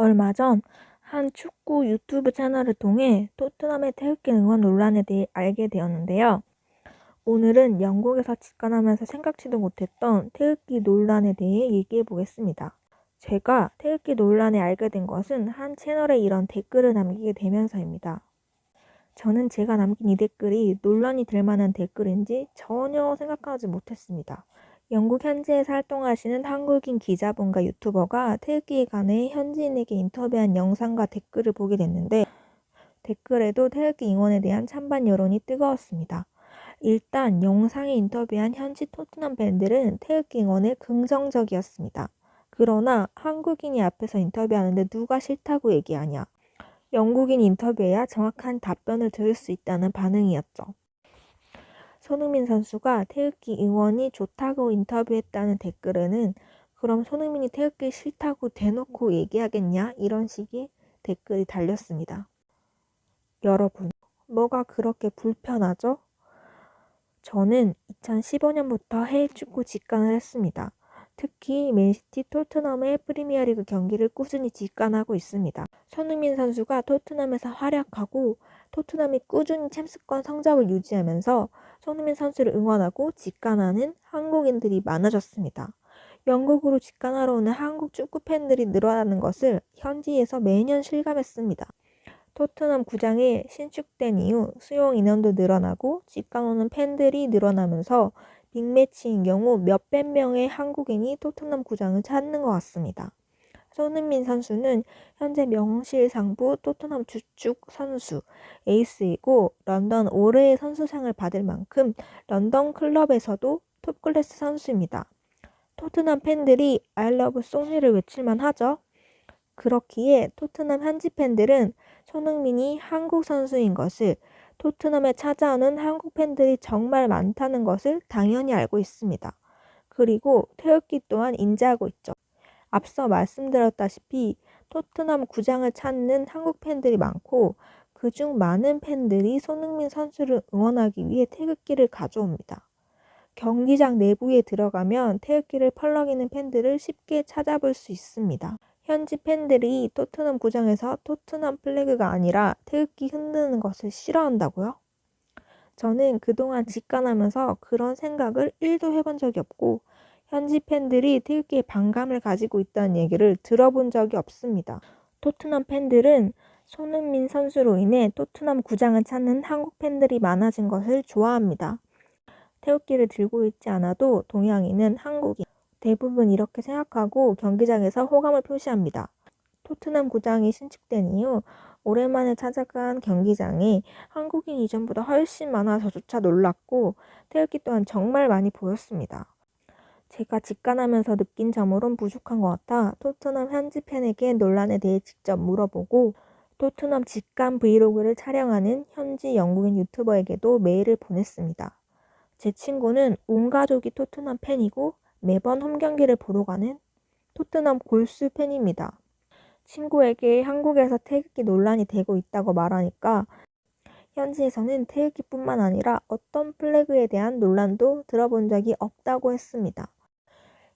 얼마 전 한 축구 유튜브 채널을 통해 토트넘의 태극기 응원 논란에 대해 알게 되었는데요. 오늘은 영국에서 직관하면서 생각지도 못했던 태극기 논란에 대해 얘기해 보겠습니다. 제가 태극기 논란에 알게 된 것은 한 채널에 이런 댓글을 남기게 되면서입니다. 저는 제가 남긴 이 댓글이 논란이 될 만한 댓글인지 전혀 생각하지 못했습니다. 영국 현지에서 활동하시는 한국인 기자분과 유튜버가 태극기에 관해 현지인에게 인터뷰한 영상과 댓글을 보게 됐는데 댓글에도 태극기 응원에 대한 찬반 여론이 뜨거웠습니다. 일단 영상에 인터뷰한 현지 토트넘 팬들은 태극기 응원에 긍정적이었습니다. 그러나 한국인이 앞에서 인터뷰하는데 누가 싫다고 얘기하냐. 영국인 인터뷰해야 정확한 답변을 들을 수 있다는 반응이었죠. 손흥민 선수가 태극기 응원이 좋다고 인터뷰했다는 댓글에는 그럼 손흥민이 태극기 싫다고 대놓고 얘기하겠냐? 이런 식의 댓글이 달렸습니다. 여러분, 뭐가 그렇게 불편하죠? 저는 2015년부터 해외 축구 직관을 했습니다. 특히 맨시티 토트넘의 프리미어리그 경기를 꾸준히 직관하고 있습니다. 손흥민 선수가 토트넘에서 활약하고 토트넘이 꾸준히 챔스권 성적을 유지하면서 손흥민 선수를 응원하고 직관하는 한국인들이 많아졌습니다. 영국으로 직관하러 오는 한국 축구 팬들이 늘어나는 것을 현지에서 매년 실감했습니다. 토트넘 구장이 신축된 이후 수용 인원도 늘어나고 직관 오는 팬들이 늘어나면서 빅매치인 경우 몇백 명의 한국인이 토트넘 구장을 찾는 것 같습니다. 손흥민 선수는 현재 명실상부 토트넘 주축 선수 에이스이고 런던 올해의 선수상을 받을 만큼 런던 클럽에서도 톱클래스 선수입니다. 토트넘 팬들이 love 소니를 외칠만 하죠. 그렇기에 토트넘 현지 팬들은 손흥민이 한국 선수인 것을 토트넘에 찾아오는 한국 팬들이 정말 많다는 것을 당연히 알고 있습니다. 그리고 태극기 또한 인지하고 있죠. 앞서 말씀드렸다시피 토트넘 구장을 찾는 한국 팬들이 많고 그중 많은 팬들이 손흥민 선수를 응원하기 위해 태극기를 가져옵니다. 경기장 내부에 들어가면 태극기를 펄럭이는 팬들을 쉽게 찾아볼 수 있습니다. 현지 팬들이 토트넘 구장에서 토트넘 플래그가 아니라 태극기 흔드는 것을 싫어한다고요? 저는 그동안 직관하면서 그런 생각을 1도 해본 적이 없고 현지 팬들이 태극기에 반감을 가지고 있다는 얘기를 들어본 적이 없습니다. 토트넘 팬들은 손흥민 선수로 인해 토트넘 구장을 찾는 한국 팬들이 많아진 것을 좋아합니다. 태극기를 들고 있지 않아도 동양인은 한국인. 대부분 이렇게 생각하고 경기장에서 호감을 표시합니다. 토트넘 구장이 신축된 이후 오랜만에 찾아간 경기장에 한국인 이전보다 훨씬 많아서조차 놀랐고 태극기 또한 정말 많이 보였습니다. 제가 직관하면서 느낀 점으론 부족한 것 같아 토트넘 현지 팬에게 논란에 대해 직접 물어보고 토트넘 직관 브이로그를 촬영하는 현지 영국인 유튜버에게도 메일을 보냈습니다. 제 친구는 온 가족이 토트넘 팬이고 매번 홈 경기를 보러 가는 토트넘 골수 팬입니다. 친구에게 한국에서 태극기 논란이 되고 있다고 말하니까 현지에서는 태극기뿐만 아니라 어떤 플래그에 대한 논란도 들어본 적이 없다고 했습니다.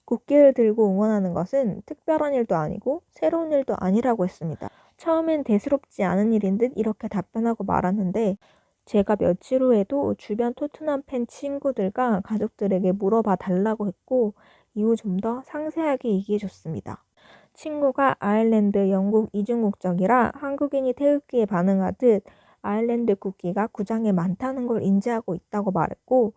국기를 들고 응원하는 것은 특별한 일도 아니고 새로운 일도 아니라고 했습니다. 처음엔 대수롭지 않은 일인 듯 이렇게 답변하고 말았는데 제가 며칠 후에도 주변 토트넘 팬 친구들과 가족들에게 물어봐 달라고 했고 이후 좀 더 상세하게 얘기해 줬습니다. 친구가 아일랜드, 영국 이중 국적이라 한국인이 태극기에 반응하듯 아일랜드 국기가 구장에 많다는 걸 인지하고 있다고 말했고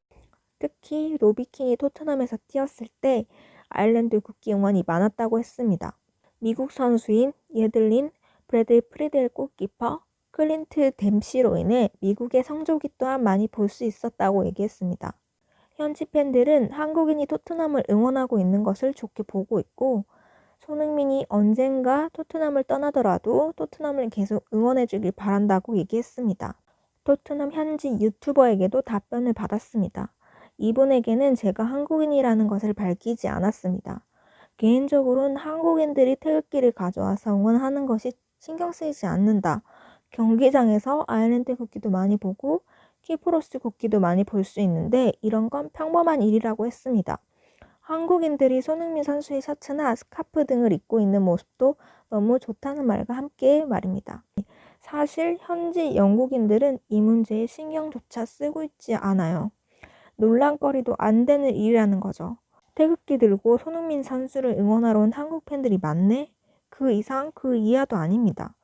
특히 로비킹이 토트넘에서 뛰었을 때 아일랜드 국기 응원이 많았다고 했습니다. 미국 선수인 예들린 브래드 프리델 골키퍼 클린트 댐시로 인해 미국의 성적이 또한 많이 볼 수 있었다고 얘기했습니다. 현지 팬들은 한국인이 토트넘을 응원하고 있는 것을 좋게 보고 있고 손흥민이 언젠가 토트넘을 떠나더라도 토트넘을 계속 응원해 주길 바란다고 얘기했습니다. 토트넘 현지 유튜버에게도 답변을 받았습니다. 이분에게는 제가 한국인이라는 것을 밝히지 않았습니다. 개인적으로는 한국인들이 태극기를 가져와서 응원하는 것이 신경 쓰이지 않는다. 경기장에서 아일랜드 국기도 많이 보고 키프로스 국기도 많이 볼 수 있는데 이런 건 평범한 일이라고 했습니다. 한국인들이 손흥민 선수의 셔츠나 스카프 등을 입고 있는 모습도 너무 좋다는 말과 함께 말입니다. 사실 현지 영국인들은 이 문제에 신경조차 쓰고 있지 않아요. 논란거리도 안 되는 일이라는 거죠. 태극기 들고 손흥민 선수를 응원하러 온 한국 팬들이 많네? 그 이상 그 이하도 아닙니다.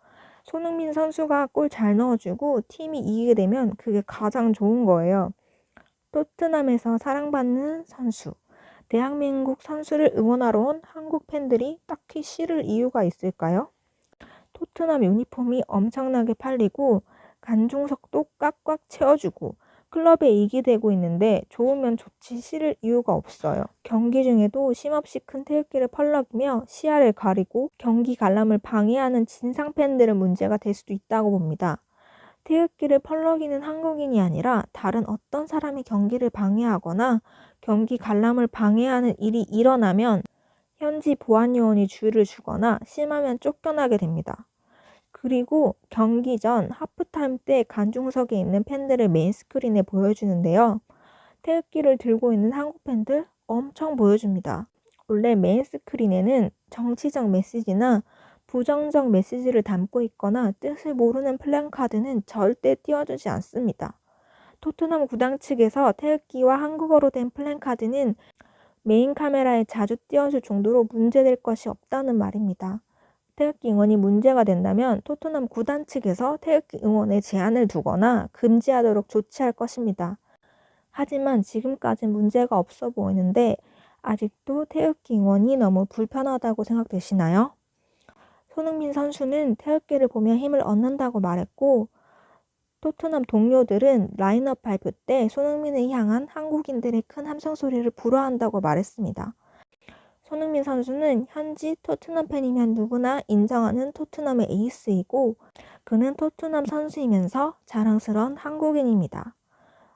손흥민 선수가 골 잘 넣어주고 팀이 이기게 되면 그게 가장 좋은 거예요. 토트넘에서 사랑받는 선수. 대한민국 선수를 응원하러 온 한국 팬들이 딱히 싫을 이유가 있을까요? 토트넘 유니폼이 엄청나게 팔리고 관중석도 꽉꽉 채워주고 클럽에 이기되고 있는데 좋으면 좋지 싫을 이유가 없어요. 경기 중에도 쉼없이 큰 태극기를 펄럭이며 시야를 가리고 경기 관람을 방해하는 진상 팬들은 문제가 될 수도 있다고 봅니다. 태극기를 펄럭이는 한국인이 아니라 다른 어떤 사람이 경기를 방해하거나 경기 관람을 방해하는 일이 일어나면 현지 보안요원이 주의를 주거나 심하면 쫓겨나게 됩니다. 그리고 경기 전 하프타임 때 관중석에 있는 팬들을 메인 스크린에 보여주는데요. 태극기를 들고 있는 한국 팬들 엄청 보여줍니다. 원래 메인 스크린에는 정치적 메시지나 부정적 메시지를 담고 있거나 뜻을 모르는 플랜카드는 절대 띄워주지 않습니다. 토트넘 구단 측에서 태극기와 한국어로 된 플랜카드는 메인 카메라에 자주 띄워줄 정도로 문제될 것이 없다는 말입니다. 태극기 응원이 문제가 된다면 토트넘 구단 측에서 태극기 응원에 제한을 두거나 금지하도록 조치할 것입니다. 하지만 지금까진 문제가 없어 보이는데 아직도 태극기 응원이 너무 불편하다고 생각되시나요? 손흥민 선수는 태극기를 보며 힘을 얻는다고 말했고 토트넘 동료들은 라인업 발표 때 손흥민을 향한 한국인들의 큰 함성 소리를 불허한다고 말했습니다. 손흥민 선수는 현지 토트넘 팬이면 누구나 인정하는 토트넘의 에이스이고 그는 토트넘 선수이면서 자랑스러운 한국인입니다.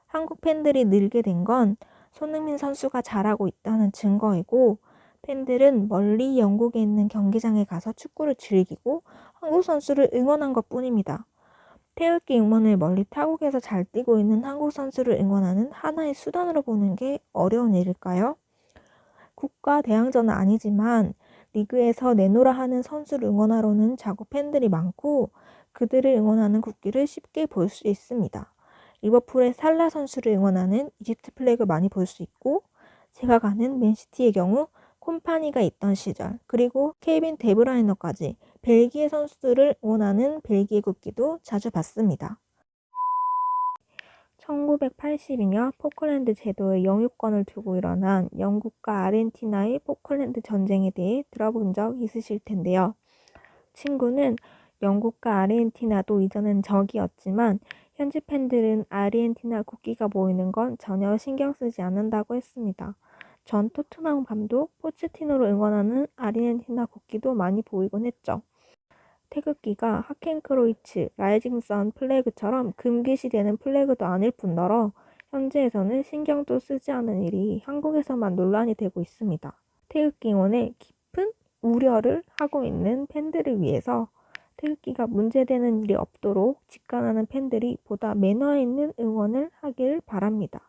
한국 팬들이 늘게 된 건 손흥민 선수가 잘하고 있다는 증거이고 팬들은 멀리 영국에 있는 경기장에 가서 축구를 즐기고 한국 선수를 응원한 것 뿐입니다. 태극기 응원을 멀리 타국에서 잘 뛰고 있는 한국 선수를 응원하는 하나의 수단으로 보는 게 어려운 일일까요? 국가 대항전은 아니지만 리그에서 내노라 하는 선수를 응원하러는 자국 팬들이 많고 그들을 응원하는 국기를 쉽게 볼 수 있습니다. 리버풀의 살라 선수를 응원하는 이집트 플래그 많이 볼 수 있고 제가 가는 맨시티의 경우 콤파니가 있던 시절 그리고 케이빈 데브라이너까지 벨기에 선수들을 응원하는 벨기에 국기도 자주 봤습니다. 1982년 포클랜드 제도의 영유권을 두고 일어난 영국과 아르헨티나의 포클랜드 전쟁에 대해 들어본 적 있으실 텐데요. 친구는 영국과 아르헨티나도 이전엔 적이었지만 현지 팬들은 아르헨티나 국기가 보이는 건 전혀 신경 쓰지 않는다고 했습니다. 전 토트넘 감독 포체티노를 응원하는 아르헨티나 국기도 많이 보이곤 했죠. 태극기가 하켄크로이츠, 라이징 선 플래그처럼 금기시되는 플래그도 아닐 뿐더러 현지에서는 신경도 쓰지 않은 일이 한국에서만 논란이 되고 있습니다. 태극기 응원에 깊은 우려를 하고 있는 팬들을 위해서 태극기가 문제되는 일이 없도록 직관하는 팬들이 보다 매너 있는 응원을 하길 바랍니다.